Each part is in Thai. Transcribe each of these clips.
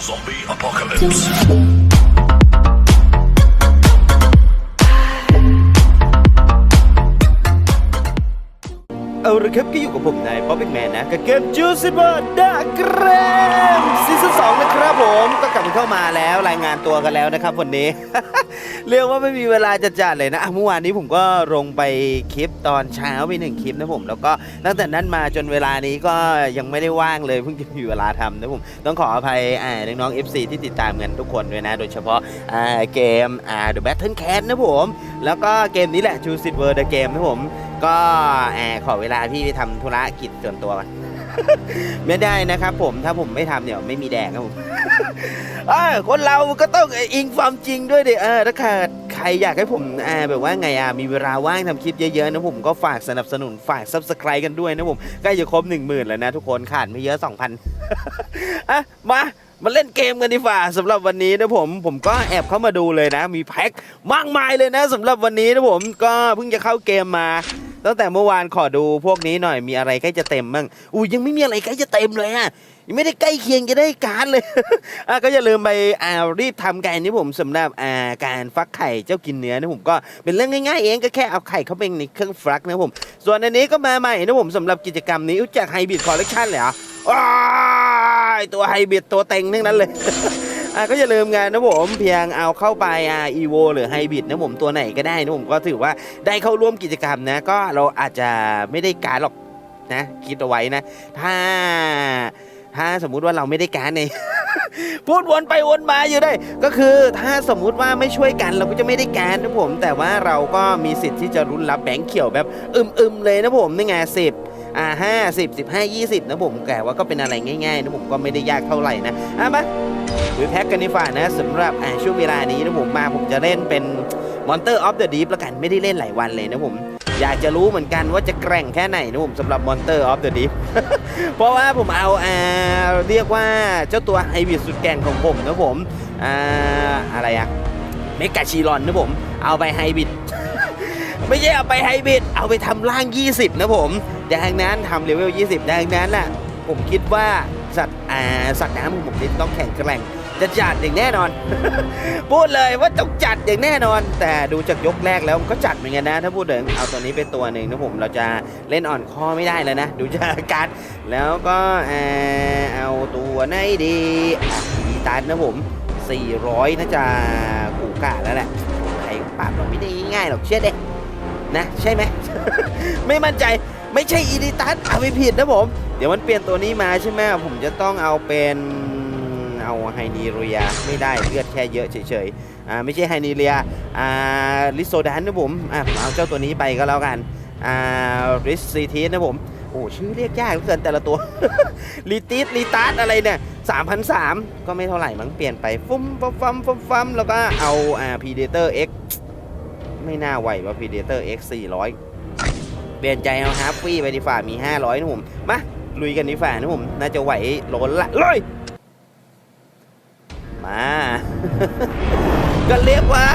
Zombie apocalypse. ละครับก็อยู่กับผมนายป๊อปปี้แมนนะกับเกมจูซิเบอร์ดากรมซีซั่นสองนะครับผมก็กลับเข้ามาแล้วรายงานตัวกันแล้วนะครับวันนี้ เรียกว่าไม่มีเวลาจะจัดเลยนะเมื่อวานนี้ผมก็ลงไปคลิปตอนเช้าไปหนึ่งคลิปนะผมแล้วก็ตั้งแต่นั้นมาจนเวลานี้ก็ยังไม่ได้ว่างเลยเพิ่งจะมีเวลาทำนะผมต้องขออภัยน้องๆ FC ที่ติดตามกันทุกคนด้วยนะ โดยเฉพาะเกมอ่า The Battle Cat นะผม แล้วก็เกมนี้แหละ Choose It World The Game นะผม ก็แอบขอเวลาพี่ไปทำธุระกิจส่วนตัวก่อน ไม่ได้นะครับผมถ้าผมไม่ทำเดี๋ยวไม่มีแดกครับผมเออคนเราก็ต้องอิงความจริงด้วยดิเออถ้าใครใครอยากให้ผมอ่าแบบว่าไงอะมีเวลาว่างทำคลิปเยอะๆนะผมก็ฝากสนับสนุนฝาก subscribe กันด้วยนะผมใกล้จะครบ1 0,000แล้วนะทุกคนขาดไม่เยอะ 2,000อะมามาเล่นเกมกันดีกว่าสำหรับวันนี้นะผมผมก็แอบเข้ามาดูเลยนะ มีแพ็คมากมายเลยนะสำหรับวันนี้นะผมก็เพิ่งจะเข้าเกมมา ตั้งแต่เมื่อวานขอดูพวกนี้หน่อยมีอะไรใกล้จะเต็มบ้างอุ้ยังไม่มีอะไรใกล้จะเต็มเลยอะยังไม่ได้ใกล้เคียงจะได้การเลย อะก็อย่าลืมไปอ่ารีบทำกันนี่ผมสำหรับอ่าการฟักไข่เจ้ากินเนื้อนะผมก็เป็นเรื่องง่ายๆเองก็แค่เอาไข่เข้าไปในเครื่องฟักนะผม ส่วนอันนี้ก็มาใหม่นะผมสำหรับกิจกรรมนี้จักไฮบริดคอลเลกชันเลยเหรอว้าตัวไฮบริดตัวเต็งทั้งนั้นเลย อะก็อย่าลืมงานนะผมเพียงเอาเข้าไปอ่าอีโวหรือไฮบริดนะผมตัวไหนก็ได้นะผมก็ถือว่าได้เข้าร่วมกิจกรรมนะก็เราอาจจะไม่ได้การหรอกนะคิดเอาไว้นะ ถ้าถ้าสมมุติว่าเราไม่ได้การในพูดวนไปวนมาอยู่ได้ ก็คือถ้าสมมุติว่าไม่ช่วยกันเราก็จะไม่ได้การนะผม แต่ว่าเราก็มีสิทธิ์ที่จะรุนรับแบงค์เขียวแบบอึมๆเลยนะผมนี่ไงสิบ อ่าห้าสิบสิบห้ายี่สิบนะผมแต่ว่าก็เป็นอะไรง่ายๆนะผมก็ไม่ได้ยากเท่าไหร่นะอะมาดูแพ็กกันดีฝ่านะสำหรับอ่าช่วงเวลานี้นะผมมาผมจะเล่นเป็น Monster of the Deep แล้วกันไม่ได้เล่นหลายวันเลยนะผมอยากจะรู้เหมือนกันว่าจะแกร่งแค่ไหนนะผมสำหรับ Monster of the Deep เพราะว่าผมเอาอ่าเรียกว่าเจ้าตัวไฮบริดสุดแกร่งของผมนะผมอ่าอะไรอะเมกาชีรอนนะผม เอาไปไฮบริด ไม่ใช่เอาไปไฮบริดเอาไปทำร่าง 20 นะผมดังนั้นทำเลเวล 20 ดังนั้นน่ะผมคิดว่าสัตว์อ่าสัตว์น้ำของผมนี่ต้องแข็งแกร่งจะจัดอย่างแน่นอน พูดเลยว่าต้องจัดอย่างแน่นอน แต่ดูจากยกแรกแล้วก็จัดเหมือนกันนะ ถ้าพูดถึงเอาตัวนี้เป็นตัวหนึ่งนะผมเราจะเล่นอ่อนข้อไม่ได้แล้วนะ ดูจากการแล้วก็เอาตัวไหนดีอีตันนะผม 400 น่าจะกูกะแล้วแหละไอ้ปราบเราไม่ได้ง่ายหรอกเชื่อเด็ นะใช่ไหม ไม่มั่นใจไม่ใช่อีดิตัสเอาไปผิดนะผม เดี๋ยวมันเปลี่ยนตัวนี้มาใช่ไหมผมจะต้องเอาเป็นเอาไฮนีเรียไม่ได้เลือดแค่เยอะเฉยๆอ่าไม่ใช่ไฮนีเรียอ่าลิโซดานนะผมอะผมเอาเจ้าตัวนี้ไปก็แล้วกันอ่าริสซีทีสนะผมโอ้ชื่อเรียกยากเหลือเกินแต่ละตัวลีติสลีตัสอะไรเนี่ย3,003ก็ไม่เท่าไหร่มั้งเปลี่ยนไปฟุ้มฟัมฟัมฟัมฟัมแล้วก็เอาอ่าพีเดเตอร์ X ไม่น่าไหวว่าพีเดเตอร์ X 400เปลี่ยนใจเอาฮาร์ฟฟี่ไปดีฝ่ามี 500นะผมมาลุยกันดีฝ่านะผมน่าจะไหวล้นละเลยมา ก็เรียกว่า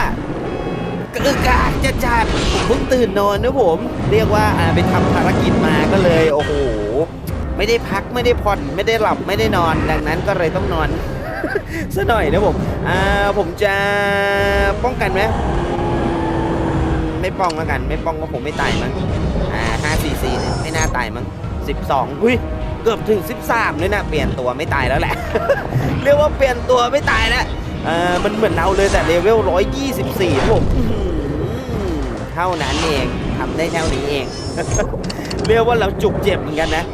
กึกกากจะจัดผมเพิ่งตื่นนอนนะผม เรียกว่าอ่าไปทำภารกิจมาก็เลย โอ้โห ไม่ได้พักไม่ได้ผ่อนไม่ได้หลับไม่ได้นอน ดังนั้นก็เลยต้องนอนซะหน่อยนะผม อ่าผมจะป้องกันไหม ไม่ป้องแล้วกัน ไม่ป้องก็ผมไม่ตายมั้งอ่า5 4 4เนี่ยไม่น่าตายมั้ง12อุ้ยเกือบถึง 13เลยนะเปลี่ยนตัวไม่ตายแล้วแหละ เรียกว่าเปลี่ยนตัวไม่ตายแล้วเออมันเหมือนเราเลยแต่เลเวล 124ครับผมอื้อหือเท่านั้นเองทำได้เท่านี้เอง เรียกว่าเราจุกเจ็บเหมือนกันนะ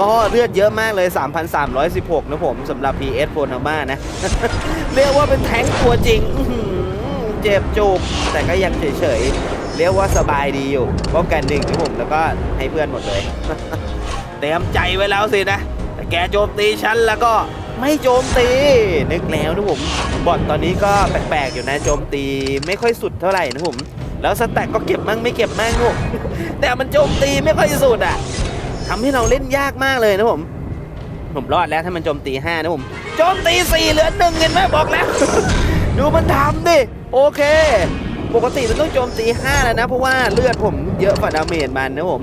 ก็เลือดเยอะมากเลย 3,316 นะผมสำหรับ PS โฟนาม่านะ เรียกว่าเป็นแท้งตัวจริงเจ็บจุกแต่ก็ยังเฉยๆ เรียกว่าสบายดีอยู่ป้องกันหนึ่งนะผมแล้วก็ให้เพื่อนหมดเลยเตรียมใจไว้แล้วสินะแต่แกโจมตีฉันแล้วก็ไม่โจมตี นึกแล้วนะผมบอทตอนนี้ก็แปลกๆอยู่นะโจมตีไม่ค่อยสุดเท่าไหร่นะผมแล้วสแต็กก็เก็บมั่งไม่เก็บมั่งนะผมแต่มันโจมตีไม่ค่อยสุดอะทำให้เราเล่นยากมากเลยนะผม ผมรอดแล้วถ้ามันโจมตีห้านะผมโจมตีสี่เหลือหนึ่งเห็นไหมบอกแล้ว ดูมันทำดิ โอเค ปกติมันต้องโจมตีห้าแล้วนะ เพราะว่าเลือดผมเยอะกว่าดาเมจมันนะผม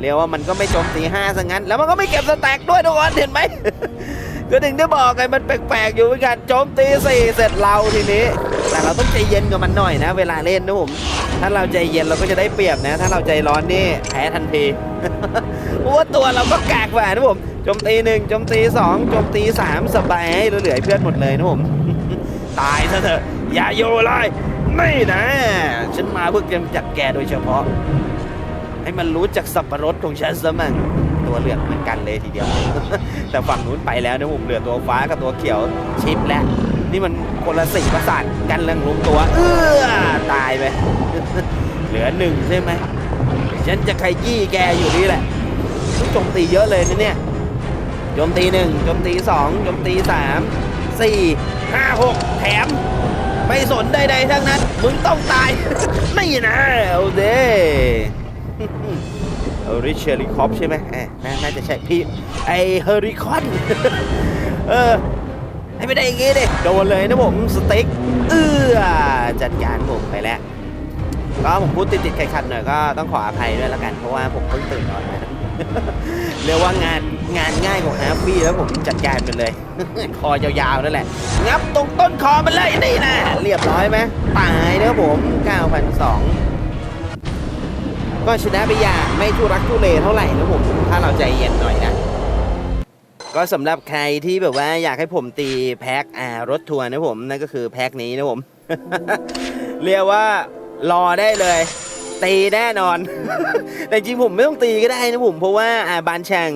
เรียกว่ามันก็ไม่โจมตีห้าซะงั้น แล้วมันก็ไม่เก็บสแต็กด้วยทุกคนเห็นไหมก็ถึงได้บอกไงมันแปลกๆอยู่เหมือนกันโจมตีสี่เสร็จเราทีนี้ แต่เราต้องใจเย็นกับมันหน่อยนะ เวลาเล่นนะผมถ้าเราใจเย็นเราก็จะได้เปรียบนะ ถ้าเราใจร้อนนี่แพ้ทันทีเพราะว่าตัวเราก็กากกว่านะผมโจมตีหนึ่งโจมตีสองโจมตีสามสบายเหลือเพื่อนหมดเลยนะผมตายซะเถอะอย่าโยเลย ไม่นะ ฉันมาเพื่อเกำจัดแกโดยเฉพาะ ให้มันรู้จักสับปะรดของฉันซะมั่งตัวเหลืองเหมือนกันเลยทีเดียว แต่ฝั่งนู้นไปแล้วนะผมเหลือตัวฟ้ากับตัวเขียวชิปแล้ว นี่มันคนละสี่ประสานกันเรื่องลุมตัว เออตายไปเหลือหนึ่งใช่ไหมฉันจะขยี้แกอยู่นี่แหละต้องโจมตีเยอะเลยนะเนี่ยโจมตีหนึ่งโจมตีสองโจมตีสามสี่ห้าหกแถม ไม่สนใดๆทั้งนั้น มึงต้องตาย ไม่นะเอาเด้เอริชเชอริคอปใช่ไหมน่าจะใช่พี่ ไอเฮอริคอน เออ ให้ไม่ได้อย่างงี้ดิโดนเลยนะผมสเต็กเอื้อจัดการผมไปแล้ว ก็ผมพูดติดๆขัดๆหน่อยก็ต้องขออภัยด้วยแล้วกัน เพราะว่าผมเพิ่งตื่นนอนมา เรียกว่างานงานง่ายของฮาร์ฟี่แล้วผมจัดการมันเลย คอยาวๆนั่นแหละ งับตรงต้นคอมันเลยนี่นะเรียบร้อยไหมตายนะครับผม 9,002 ก็ชนะไปอย่างไม่ทุรักทุเลเท่าไหร่นะผม ถ้าเราใจเย็นหน่อยนะก็สำหรับใครที่แบบว่าอยากให้ผมตีแพ็คอ่ารถทัวร์นะผมนั่นก็คือแพ็คนี้นะผม เรียกว่ารอได้เลย ตีแน่นอน แต่จริงผมไม่ต้องตีก็ได้นะผม เพราะว่าอ่าบานแช่ง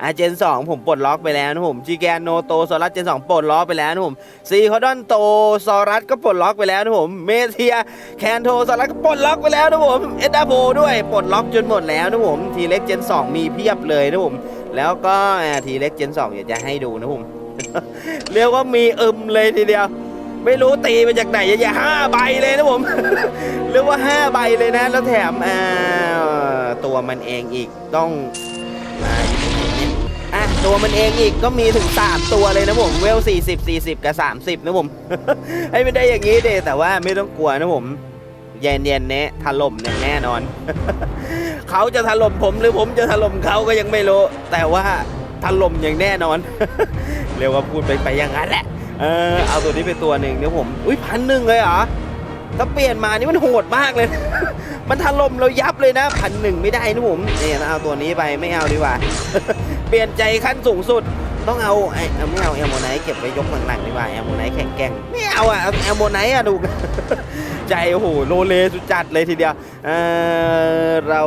อ่าเจน 2 ผมปลดล็อกไปแล้วนะผมจีแกนโนโตโซลัสเจน 2 ปลดล็อกไปแล้วนะผมซีคอดอนโตซอรัสก็ปลดล็อกไปแล้วนะผมเมเทียแคนโทซอรัสก็ปลดล็อกไปแล้วนะผมเอ็ดดาโพด้วยปลดล็อกจนหมดแล้วนะผมทีเล็กเจน 2 มีเพียบเลยนะผม แล้วก็ทีเล็กเจน2เดี๋ยวจะให้ดูนะผมเรียกว่ามีอึมเลยทีเดียว ไม่รู้ตีมาจากไหนเยอะห้าใบเลยนะผมเรียกว่าห้าใบเลยนะ แล้วแถมอ่าตัวมันเองอีกต้องอะตัวมันเองอีกก็มีถึง 3 ตัวเลยนะผมเวล 40 40 กับ 30 นะผม ให้ไม่ได้อย่างนี้เดแต่ว่าไม่ต้องกลัวนะผมเย็นเย็นๆเนี้ถล่มแน่นอน เขาจะถล่มผมหรือผมจะถล่มเขาก็ยังไม่รู้ แต่ว่าถล่มอย่างแน่นอน เรียกว่าพูดไปไปอย่างนั้นแหละ เออเอาตัวนี้เป็นตัวหนึ่งเดี๋ยวผมอุ้ยพันหนึ่งเลยเหรอถ้าเปลี่ยนมานี่มันโหดมากเลย มันถล่มเรายับเลยนะพันหนึ่งไม่ได้นะผมเนี่ยเอาตัวนี้ไปไม่เอาดีกว่า เปลี่ยนใจขั้นสูงสุด ต้องเอาไอ้เอไม่เอาแอมโมไนท์เก็บไว้ยกหลังๆดีกว่าแอมโมไนท์แข็งแกร่งไม่เอาอะเอาแอมโมไนท์อะดูใจโอ้โหโลเลสุดจัดเลยทีเดียวเออเรา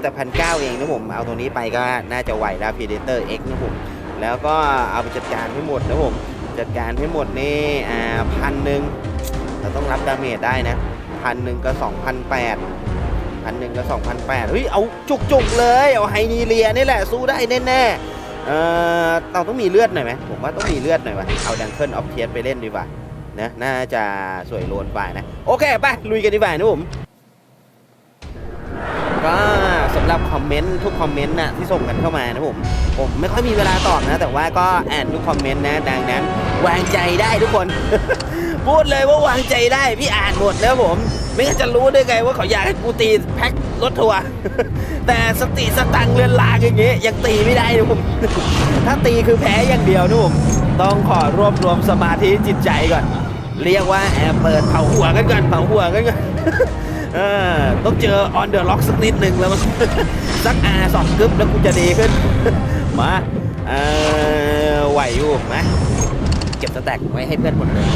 แต่พันเก้าเองนะผมเอาตัวนี้ไปก็น่าจะไหวแล้ว Predator X นะผมแล้วก็เอาไปจัดการให้หมดนะผม จัดการให้หมดนี่อ่าพันหนึ่งเราต้องรับดาเมจได้นะพันหนึ่งก็สองพันแปดพันหนึ่งก็สองพันแปดเฮ้ย เอาจุกๆเลย เอาไฮนีเลียนี่แหละ สู้ได้แน่ๆเออเราต้องมีเลือดหน่อยไหมผมว่าต้องมีเลือดหน่อยวะเอาดังเคิลออฟเทียสไปเล่นดีกว่านะน่าจะสวยโลนไปนะ โอเค ไป ลุยกันดีกว่านะผมก็ำหรับคอมเมนต์ทุกคอมเมนต์นะที่ส่งกันเข้ามานะผมผมไม่ค่อยมีเวลาตอบนะ แต่ว่าก็อ่านทุกคอมเมนต์นะดังนั้น วางใจได้ทุกคน พูดเลยว่าวางใจได้พี่อ่านหมดแล้วผม ไม่งั้นจะรู้ได้ไงว่าเขาอยากให้กูตีแพ็ครถทัวร์แต่สติสตังเรือนลางอย่างเงี้ยยังตีไม่ได้นะผมถ้าตีคือแพ้อย่างเดียวนะผมต้องขอรวบรวมสมาธิจิตใจก่อน เรียกว่าแอบเปิดเผาหัวกันก่อนเผาหัวกันก่อน เออต้องเจอออนเดอะล็อกสักนิดหนึ่งแล้วสักอาสองกึ๊บแล้วกูจะดีขึ้น มาเออไหวอยู่มเก็บสแต็กไว้ให้เพื่อนหมดเลย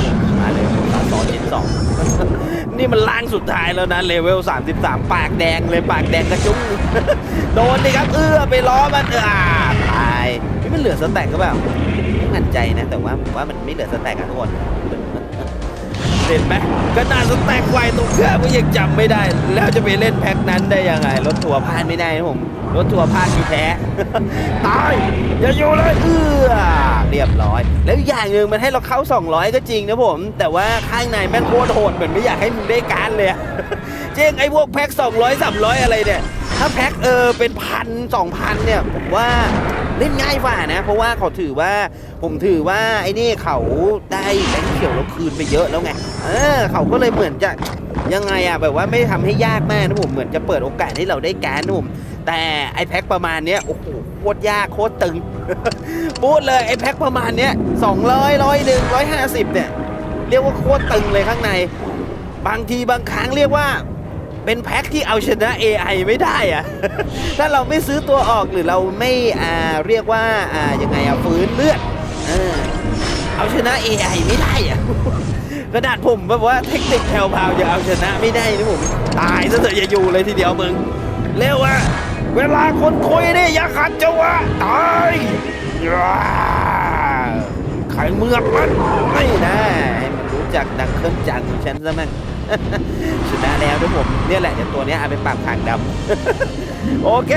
มาเลยสามสองจ็ดสองนี่มันล่างสุดท้ายแล้วนะเลเวล 33 ปากแดงเลยปากแดงกระจุ้งโดนดิครับเอื้อไปล้อมันเอออ่าตายนี่มันเหลือสแต็กก็แบบไม่มั่นใจนะ แต่ว่าว่ามันไม่เหลือสแต็กอะทุกคน เห็นไหมก็น่าสแต็กไวตรงเครื่องก็ยังจำไม่ได้ แล้วจะไปเล่นแพ็คนั้นได้ยังไง รถทัวร์พลาดไม่ได้นะผมรถทัวร์พลาดคือแพ้ตายอย่าอยู่เลยเอื้อเรียบร้อย แล้วอย่างหนึ่งมันให้เราเข้า 200 ก็จริงนะผม แต่ว่าข้างในแม่งโคตรโหดเหมือนไม่อยากให้มึงได้การเลยเจ๊งไอ้พวกแพ็ค200 300 อะไรเนี่ยถ้าแพ็คเออเป็นพันสองพันเนี่ยผมว่า เล่นง่ายกว่านะ เพราะว่าเขาถือว่าผมถือว่าไอ้นี่เขาได้แบงค์เขียวเราคืนไปเยอะแล้วไงเออเขาก็เลยเหมือนจะยังไงอะแบบว่าไม่ทำให้ยากมากนะผมเหมือนจะเปิดโอกาสให้เราได้การนะผมแต่ไอแพ็คประมาณเนี้ยโอ้โหโคตรยากโคตรตึงพูดเลยไอแพ็คประมาณเนี้ยสองร้อยร้อยหนึ่งร้อยห้าสิบเนี่ยเรียกว่าโคตรตึงเลยข้างใน บางทีบางครั้งเรียกว่า เป็นแพ็คที่เอาชนะ AI ไม่ได้อะถ้าเราไม่ซื้อตัวออกหรือเราไม่อ่าเรียกว่าอ่ายังไงอะฟื้นเลือดเอาชนะ AI ไม่ได้อะขนาดผมแบบว่าเทคนิคแผ่วจะเอาชนะไม่ได้นะผมตายซะเถอะอย่าอยู่เลยทีเดียวมึงเร็วอะเวลาคนคุยเนี่ยอย่าขัดจังหวะตายว้าไข่เมือกมันไม่นะให้มันรู้จักดังเครื่องจังของฉันซะมั่ง ชนะแล้วนะผมเนี่ยแหละเดี๋ยวตัวนี้เอาไปปรับขางดำโอเค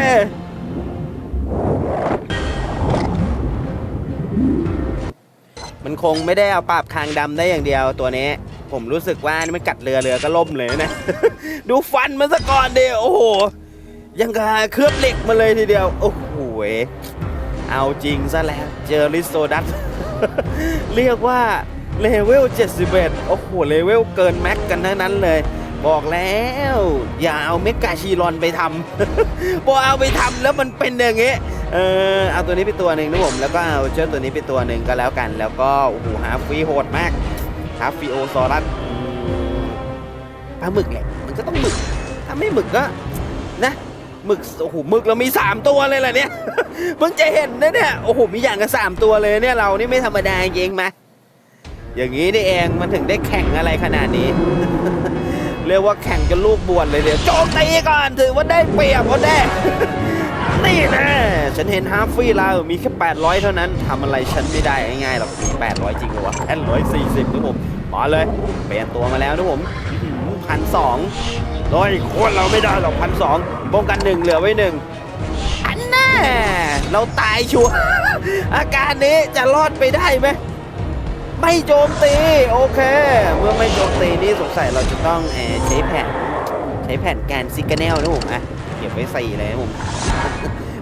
มันคงไม่ได้เอาปราบคางดำได้อย่างเดียวตัวนี้ ผมรู้สึกว่านี่มันกัดเรือเรือก็ล่มเลยนะ ดูฟันมันซะก่อนเดียวโอ้โห ยังกะเคลือบเหล็กมาเลยทีเดียว โอ้โหเอาจริงซะแล้วเจอริสโซดัส เรียกว่า เลเวล 71 โอ้โห เลเวลเกินแม็กกันทั้งนั้นเลย บอกแล้ว อย่าเอาเมกาชีรอนไปทำพอเอาไปทำแล้วมันเป็นอย่างเงี้ยเออเอาตัวนี้ไปตัวหนึ่งนะผมแล้วก็เอาเจ้าตัวนี้ไปตัวหนึ่งก็แล้วกัน แล้วก็โอ้โหฮาฟีโหดมากฮาฟรีโอซอรัสปลาหมึกแหละมันก็ต้องหมึก ถ้าไม่หมึกก็นะหมึกโอ้โหหมึกเรามี 3 ตัวเลยแหละเนี่ยเพิ่งจะเห็นนะเนี่ยโอ้โหมีอย่างกันสามตัวเลยเนี่ยเรานี่ไม่ธรรมดาจริงไหม อย่างนี้นี่เองมันถึงได้แข่งอะไรขนาดนี้ เรียกว่าแข่งจนลูกบวชเลยเดี๋ยวโจมตีก่อนถือว่าได้เปรียบเขาแน่นี่นะฉันเห็นฮาร์ฟฟี่เรามีแค่800 เท่านั้นทำอะไรฉันไม่ได้ง่ายๆหรอกมี800 จริงเหรอวะแค่140นะผมมาเลย เปลี่ยนตัวมาแล้วนะผมพันสองร้อยคนเราไม่ได้หรอกพันสองป้องกันหนึ่งเหลือไว้หนึ่งอันแน่เราตายชัวร์อาการนี้จะรอดไปได้ไหม ไม่โจมตี โอเค เมื่อไม่โจมตีนี่สงสัยเราจะต้องอใช้แผ่นใช้แผ่นแการซิกเนลนะผมอะเก็บไว้สี่เลยผม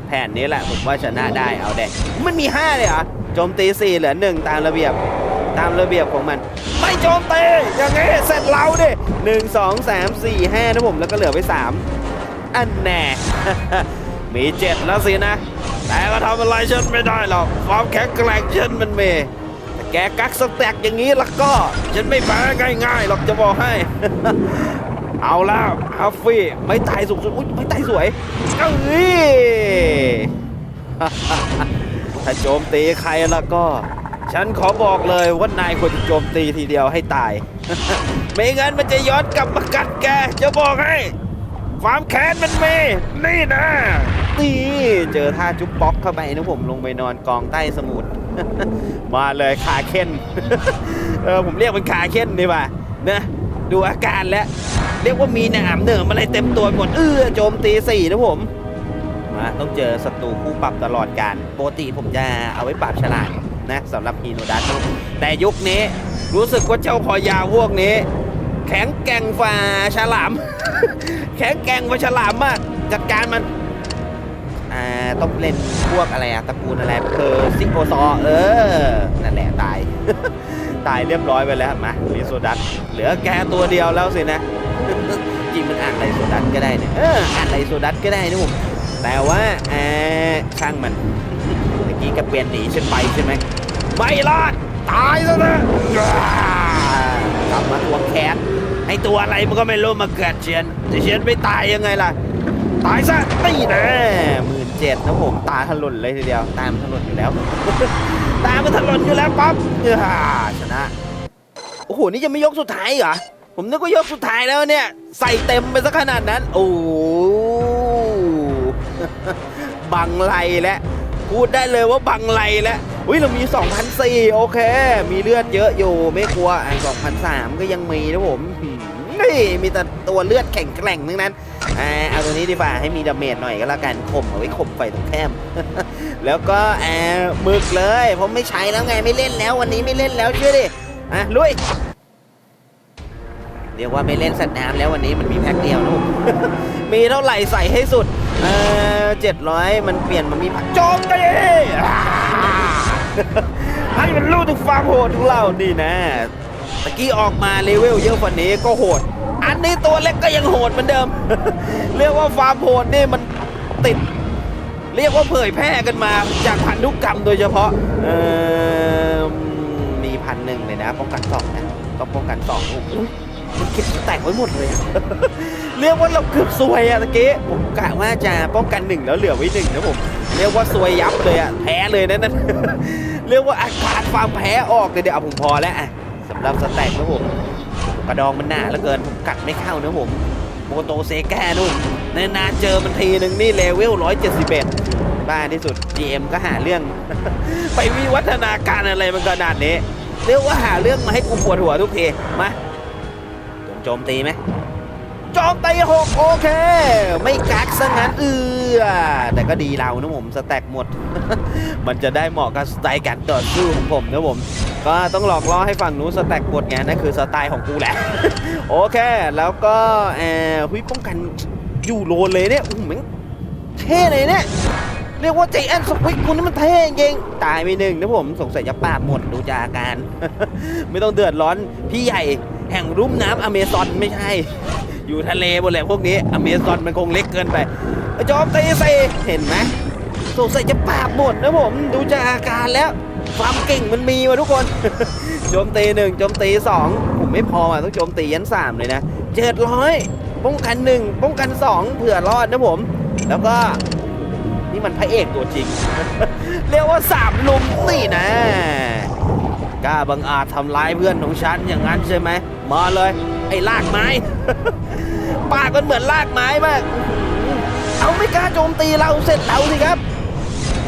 แผ่นนี้แหละผมว่าชนะได้เอาแดงมันมี5เลยเหรอโจมตี4เหลือ1ตามระเบียบตามระเบียบของมัน ไม่โจมตีอย่างงี้เสร็จเราดิหนึ่งสองสามสี่ห้านะผมแล้วก็เหลือไป3อันแน่มีเจ็ดแล้วสินะ แต่ก็ทำอะไรฉันไม่ได้หรอกความแข็งแกร่งฉันมันมี แกกักสแต็กอย่างนี้แล้วก็ ฉันไม่แพ้ง่ายๆหรอกจะบอกให้ เอาล้วฮัฟฟี่ไม่ตายสูงสุดอุ้ยไม่ตายสวยเอ้ยถ้าโจมตีใครแล้วก็ ฉันขอบอกเลยว่านายควรจะโจมตีทีเดียวให้ตาย ไม่งั้นมันจะย้อนกลับมากัดแกจะบอกให้ ความแค้นมันมีนี่นะนี่เจอท่าจุ๊บป๊อกเข้าไปนะผมลงไปนอนกองใต้สมุทร มาเลยคาเค้นเออผมเรียกมันคาเค้นดีกว่านะดูอาการแล้วเรียกว่ามีหนามเหนิมอะไรเต็มตัวหมดเออโจมตีสี่นะผมมาต้องเจอศัตรูคู่ปรับตลอดการปกติผมจะเอาไว้ปราบฉลาดนะสำหรับฮีโนดัสแต่ยุคนี้รู้สึกว่าเจ้าคอยาวพวกนี้ แข็งแกร่งฝ่าฉลาม แข็งแกร่งฝ่าฉลามมากจัดการมัน ต้องเล่นพวกอะไรอะตระกูลอะไรเพอร์ซิโอซอเออ นั่นแหละตาย ตายเรียบร้อยไปแล้วมาลิโซดัสเหลือแกตัวเดียวแล้วสินะ จริงมันอ่านไรโซดัสก็ได้นะเอออ่านไรโซดัสก็ได้นู่นแต่ว่าแอบช่างมันเมื่อกี้ก็เปลี่ยนหนีฉันไปใช่ไหมไม่รอดตายซะนะกลับมาตัวแค้นไอตัวอะไรมันก็ไม่รู้มาเกิดเชียนจะเชียนไม่ตายยังไงล่ะ ตายซะตีแนะมือ จ็ดนะผมตาถลนเลยทีเดียว ตามันถลนอยู่แล้ว ตามันถลนอยู่แล้วปั๊บเออชนะ โอ้โห นี่จะไม่ยกสุดท้ายเหรอ ผมนึกว่ายกสุดท้ายแล้วเนี่ย ใส่เต็มไปซะขนาดนั้น โอ้บังไลและพูดได้เลยว่าบังไลและวอุ้ยเรามี 2,004โอเค มีเลือดเยอะอยู่ไม่กลัวอะ2,003ก็ยังมีนะผม นี่มีแต่ตัวเลือดแข็งแกร่งทั้งนั้นอ่าเอาตัวนี้ดีกว่าให้มีดาเมจหน่อยก็แล้วกันข่มเอาไว้ข่มไฟตรงแคมแล้วก็แอบมึกเลยผมไม่ใช้แล้วไงไม่เล่นแล้ววันนี้ไม่เล่นแล้วเชื่อดิอะลุยเรียกว่าไม่เล่นสัตว์น้ำแล้ววันนี้มันมีแพ็คเดียวนะผมมีเท่าไหร่ใส่ให้สุดเออเจ็ดร้อยมันเปลี่ยนมามีผักโจมตีให้มันรู้ถึงความโหดของเรานี่นะ ตะกี้ออกมาเลเวลเยอะกว่านี้ก็โหด อันนี้ตัวเล็กก็ยังโหดเหมือนเดิม เรียกว่าฟาร์มโหดนี่มันติด เรียกว่าเผยแพร่กันมาจากพันธุกรรมโดยเฉพาะเออมีพันหนึ่งเลยนะ ป้องกันสองนะต้องป้องกันสองโอ้โหมันคิดแตกไว้หมดเลยเรียกว่าเราเกือบซวยอะตะกี้ผมกะว่าจะป้องกันหนึ่งแล้วเหลือไว้หนึ่งนะผมเรียกว่าซวยยับเลยอะแพ้เลยนะนั่นเรียกว่าอาการความแพ้ออกเลยเดี๋ยวเอาผมพอแล้วอะ สำหรับสแต็กนะผมกระดองมันหนาเหลือเกินผมกัดไม่เข้านะผมโมโตเซแกนู่นนานๆเจอมันทีหนึ่งนี่เลเวล171 บ้าที่สุด GM ก็หาเรื่อง ไปวิวัฒนาการอะไรมันขนาดนี้เรียกว่าหาเรื่องมาให้กูปวดหัวทุกทีมาโจมตีไหมโจมตีหกโอเค ไม่กักซะงั้นเอือแต่ก็ดีเรานะผมสแต็กหมด มันจะได้เหมาะกับสไตล์การต่อสู้ของผมนะผม ก็ต้องหลอกล่อให้ฝั่งนู้นสแต็กหมดไงนั่นคือสไตล์ของกูแหละ โอเค แล้วก็เออหุ้ยป้องกันอยู่โรเลยเนี่ยอู้หม่งเท่เลยเนี่ย เรียกว่าใจแอนสควิกคุณนี่มันเท่จริงตายไปหนึ่งนะผมสงสัยจะปาบหมดดูจากอาการ ไม่ต้องเดือดร้อนพี่ใหญ่แห่งรุ่มน้ำอเมซอนไม่ใช่ อยู่ทะเลหมดเลยพวกนี้อเมซอนมันคงเล็กเกินไปจอมตีใส่เห็นไหมสงสัยจะปาบหมดนะผม ดูจากอาการแล้ว ความเก่งมันมีว่ะทุกคน โจมตีหนึ่งโจมตีสองผมไม่พออะต้องโจมตียันสามเลยนะเจ็ดร้อยป้องกันหนึ่งป้องกันสองเผื่อรอดนะผม แล้วก็นี่มันพระเอกตัวจริง เรียกว่าสามลุมนี่นะกล้าบังอาจทำร้ายเพื่อนของฉันอย่างนั้นใช่ไหมมาเลย ไอ้ลากไม้ ปากมันเหมือนลากไม้มาก เอาไม่กล้าโจมตีเราเสร็จเราสิครับ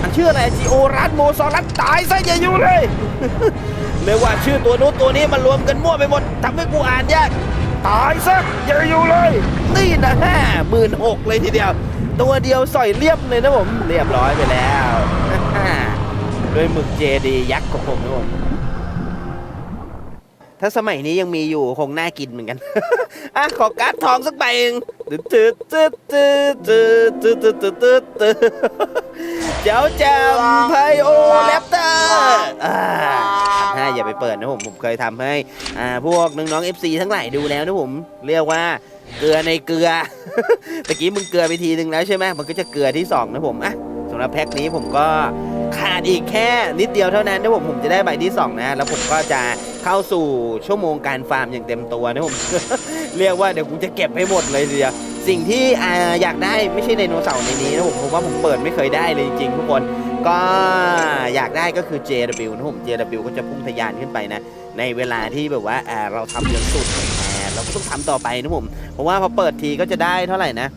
มันชื่ออะไรจีโอรัสโมซอรัสตายซะใหญ่ยู่เลยไม่ว่าชื่อตัวนู้นตัวนี้มันรวมกันมั่วไปหมดทำให้กูอ่านยากตายซะใหญ่ยู่เลย นี่นะฮะหมื่นหกเลยทีเดียว ตัวเดียวสอยเรียบเลยนะผม เรียบร้อยไปแล้วด้วยหมึกเจดียักษ์ของผมนะผมถ้าสมัยนี้ยังมีอยู่คงน่ากินเหมือนกัน อะขอการ์ดทองสักใบตึ๊ดตึ๊ดตึ๊ดตึ๊ดตึ๊ดตึ๊ดตึ๊ด เจ้าจำไพโอแรปเตอร์อ่าถ้าอย่าไปเปิดนะผม ผมเคยทำให้อ่าพวกน้องๆ FC ทั้งหลายดูแล้วนะผม เรียกว่าเกลือในเกลือตะกี้มึงเกลือไปทีนึงแล้วใช่ไหมมันก็จะเกลือที่สองนะผมอะสำหรับแพ็คนี้ผมก็ขาดอีกแค่นิดเดียวเท่านั้นนะผมผมจะได้ใบที่สองนะ แล้วผมก็จะเข้าสู่ชั่วโมงการฟาร์มอย่างเต็มตัวนะผม เรียกว่าเดี๋ยวกูจะเก็บให้หมดเลยทีเดียว สิ่งที่ออยากได้ไม่ใช่ไดโนเสาร์ในนี้นะผมผมว่าผมเปิดไม่เคยได้เลยจริงๆทุกคนก็อยากได้ก็คือ JW นะผม JW ก็จะพุ่งทะยานขึ้นไปนะ ในเวลาที่แบบว่าอ่าเราทำจนสุดอ่าเราก็ต้องทำต่อไปนะผมเพราะว่าพอเปิดทีก็จะได้เท่าไหร่นะ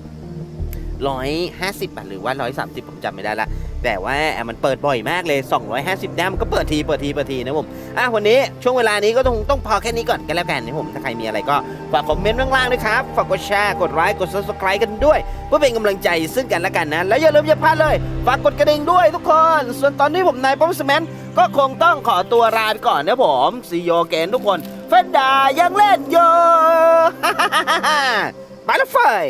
ร้อยห้าสิบาทหรือว่าร้อยสามสิบผมจำไม่ได้ละ แต่ว่ามันเปิดบ่อยมากเลย 250ด้ามก็เปิดทีเปิดทีเปิดทีนะผมอะวันนี้ช่วงเวลานี้ก็ต้องต้องพอแค่นี้ก่อนกันแล้วกันนะผมถ้าใครมีอะไรก็ฝากคอมเมนต์ข้างล่างด้วยครับฝากกดแชร์กดไลค์กด subscribe กันด้วย เพื่อเป็นกำลังใจซึ่งกันและกันนะ แล้วอย่าลืมอย่าพลาดเลยฝากกดกระดิ่งด้วยทุกคน ส่วนตอนนี้ผมนายป๊อปสแมนก็คงต้องขอตัวลาไปก่อนนะผมซีโยเกนทุกคนเฟนดายังเล่นอยู่ ไปแล้วเฟย